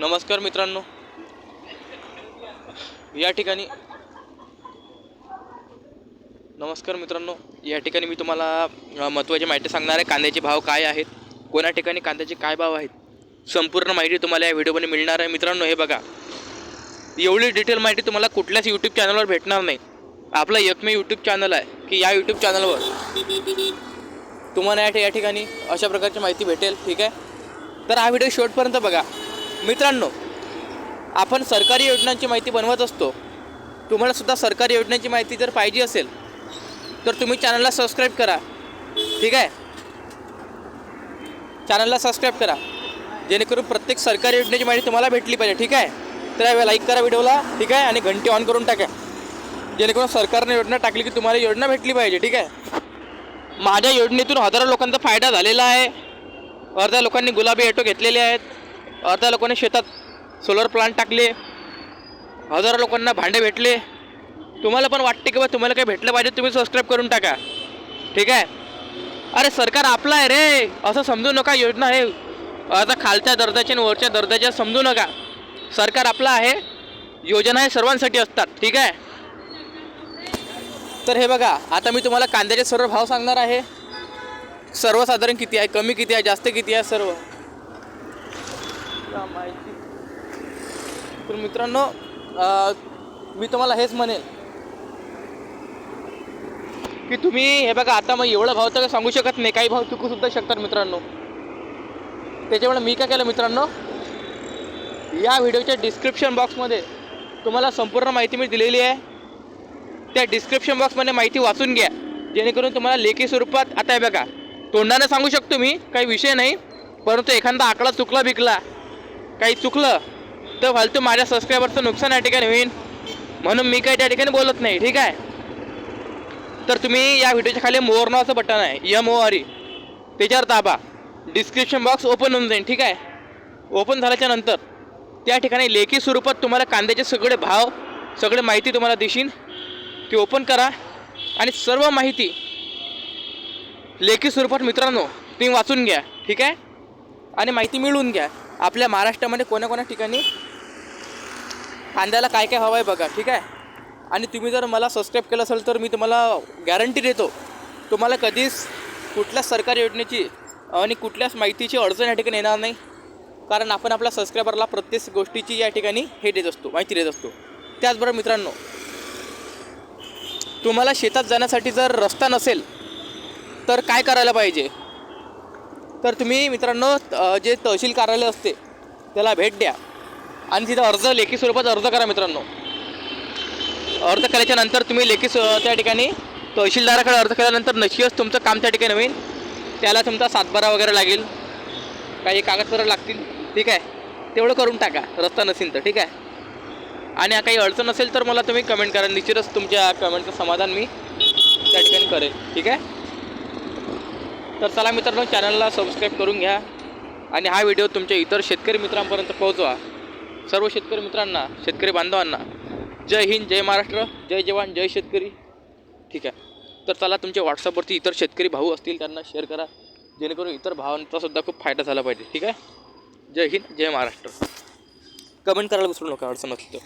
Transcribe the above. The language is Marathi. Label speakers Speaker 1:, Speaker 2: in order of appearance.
Speaker 1: नमस्कार मित्रांनो. या ठिकाणी नमस्कार मित्रांनो. या ठिकाणी मी तुम्हाला महत्त्वाची माहिती सांगणार आहे. कांद्याचे भाव काय आहेत? कोणा ठिकाणी कांद्याचे काय भाव आहेत? संपूर्ण माहिती तुम्हाला या व्हिडिओमध्ये मिळणार आहे. मित्रांनो हे बघा. एवढी डिटेल माहिती तुम्हाला कुठल्याच यूट्यूब चॅनलवर भेटणार नाही. आपलं एकमेव यूट्यूब चॅनल आहे की या यूट्यूब चॅनलवर तुम्हाला या ठिकाणी अशा प्रकारची माहिती भेटेल. ठीक आहे? तर हा व्हिडिओ शेवटपर्यंत बघा. मित्रांनो आपण सरकारी योजनांची माहिती बनवत असतो. तुम्हालासुद्धा सरकारी योजनांची माहिती जर पाहिजे असेल तर तुम्ही चॅनलला सबस्क्राईब करा. ठीक आहे? चॅनलला सबस्क्राईब करा. जेणेकरून प्रत्येक सरकारी योजनेची माहिती तुम्हाला भेटली पाहिजे. ठीक आहे? तर यावेळी लाईक करा व्हिडिओला. ठीक आहे? आणि घंटी ऑन करून टाका. जेणेकरून सरकारने योजना टाकली की तुम्हाला योजना भेटली पाहिजे. ठीक आहे? माझ्या योजनेतून हजारो लोकांचा फायदा झालेला आहे. अर्ध्या लोकांनी गुलाबी ॲटो घेतलेले आहेत. अर्ध्या लोकांनी शेतात सोलर प्लांट टाकले हजारो लोकांना भांडे भेटले. तुम्हाला पण वाटते की बा तुम्हाला काही भेटलं पाहिजे तुम्ही सबस्क्राईब करून टाका. ठीक आहे? अरे सरकार आपलं आहे रे. असं समजू नका योजना हे आता खालच्या दर्जाच्या आणि वरच्या दर्जाच्या समजू नका. सरकार आपलं आहे. योजना हे सर्वांसाठी असतात. ठीक आहे? तर हे बघा आता मी तुम्हाला कांद्याचे सर्व भाव सांगणार आहे. सर्वसाधारण किती आहे? कमी किती आहे? जास्त किती आहे? सर्व. तुला माहिती. तर मित्रांनो मी तुम्हाला हेच म्हणेल. की तुम्ही हे बघा आता मग एवढं भाव तर सांगू शकत नाही. काही भाव चुकू सुद्धा शकतात मित्रांनो. त्याच्यामुळे मी काय केलं मित्रांनो या व्हिडिओच्या डिस्क्रिप्शन बॉक्समध्ये तुम्हाला संपूर्ण माहिती मी दिलेली आहे. त्या डिस्क्रिप्शन बॉक्समध्ये माहिती वाचून घ्या. जेणेकरून तुम्हाला लेखी स्वरूपात आता हे बघा तोंडाने सांगू शकतो मी काही विषय नाही परंतु एखादा आकडा चुकला बिकला काही चुकलं तर फालतू माझ्या सबस्क्रायबरचं नुकसान या ठिकाणी होईल म्हणून मी काही त्या ठिकाणी बोलत नाही ठीक आहे? तर तुम्ही या व्हिडिओच्या खाली मोर नावाचं बटन आहे एम ओ आर ई त्याच्यावर दाबा. डिस्क्रिप्शन बॉक्स ओपन होऊन जाईल ठीक आहे? ओपन झाल्याच्यानंतर त्या ठिकाणी लेखी स्वरूपात तुम्हाला कांद्याचे सगळे भाव सगळे माहिती तुम्हाला दिशीन. ती ओपन करा आणि सर्व माहिती लेखी स्वरूपात मित्रांनो तुम्ही वाचून घ्या ठीक आहे? आणि माहिती मिळवून घ्या. आपल्या महाराष्ट्रामध्ये कोणाकोणा ठिकाणी कांद्याला काय काय हवं आहे बघा ठीक आहे? आणि तुम्ही जर मला सबस्क्राईब केलं असेल तर मी तुम्हाला गॅरंटी देतो तुम्हाला कधीच कुठल्याच सरकारी योजनेची आणि कुठल्याच माहितीची अडचण या ठिकाणी येणार नाही. कारण आपण आपल्या सबस्क्रायबरला प्रत्येक गोष्टीची या ठिकाणी हे देत असतो माहिती देत असतो. त्याचबरोबर मित्रांनो तुम्हाला शेतात जाण्यासाठी जर रस्ता नसेल तर काय करायला पाहिजे? तर तुम्ही मित्रांनो जे तहसील कार्यालय असते त्याला भेट द्या. आणि तिथं अर्ज लेखी स्वरूपात अर्ज करा मित्रांनो. अर्ज केल्याच्यानंतर तुम्ही लेखी त्या ठिकाणी तहसीलदाराकडे अर्ज केल्यानंतर नशीबच तुमचं काम त्या ठिकाणी होईल. त्याला तुमचा सातबारा वगैरे लागेल. काही कागदपत्र लागतील. ठीक आहे? तेवढं करून टाका. रस्ता नसेल तर. ठीक आहे? आणि काही अडचण असेल तर मला तुम्ही कमेंट करा. निश्चितच तुमच्या कमेंटचं समाधान मी त्या ठिकाणी करेल. ठीक आहे? तर चला मित्रांनो चॅनलला सबस्क्राईब करून घ्या. आणि हा व्हिडिओ तुमच्या इतर शेतकरी मित्रांपर्यंत पोहोचवा. सर्व शेतकरी मित्रांना शेतकरी बांधवांना जय हिंद जय महाराष्ट्र जय जवान जय शेतकरी. ठीक आहे. तर चला तुमच्या व्हॉट्सअपवरती इतर शेतकरी भाऊ असतील त्यांना शेअर करा. जेणेकरून इतर भावांचासुद्धा खूप फायदा झाला पाहिजे. ठीक आहे? जय हिंद जय महाराष्ट्र. कमेंट करायला विसरू नका अडचण असतं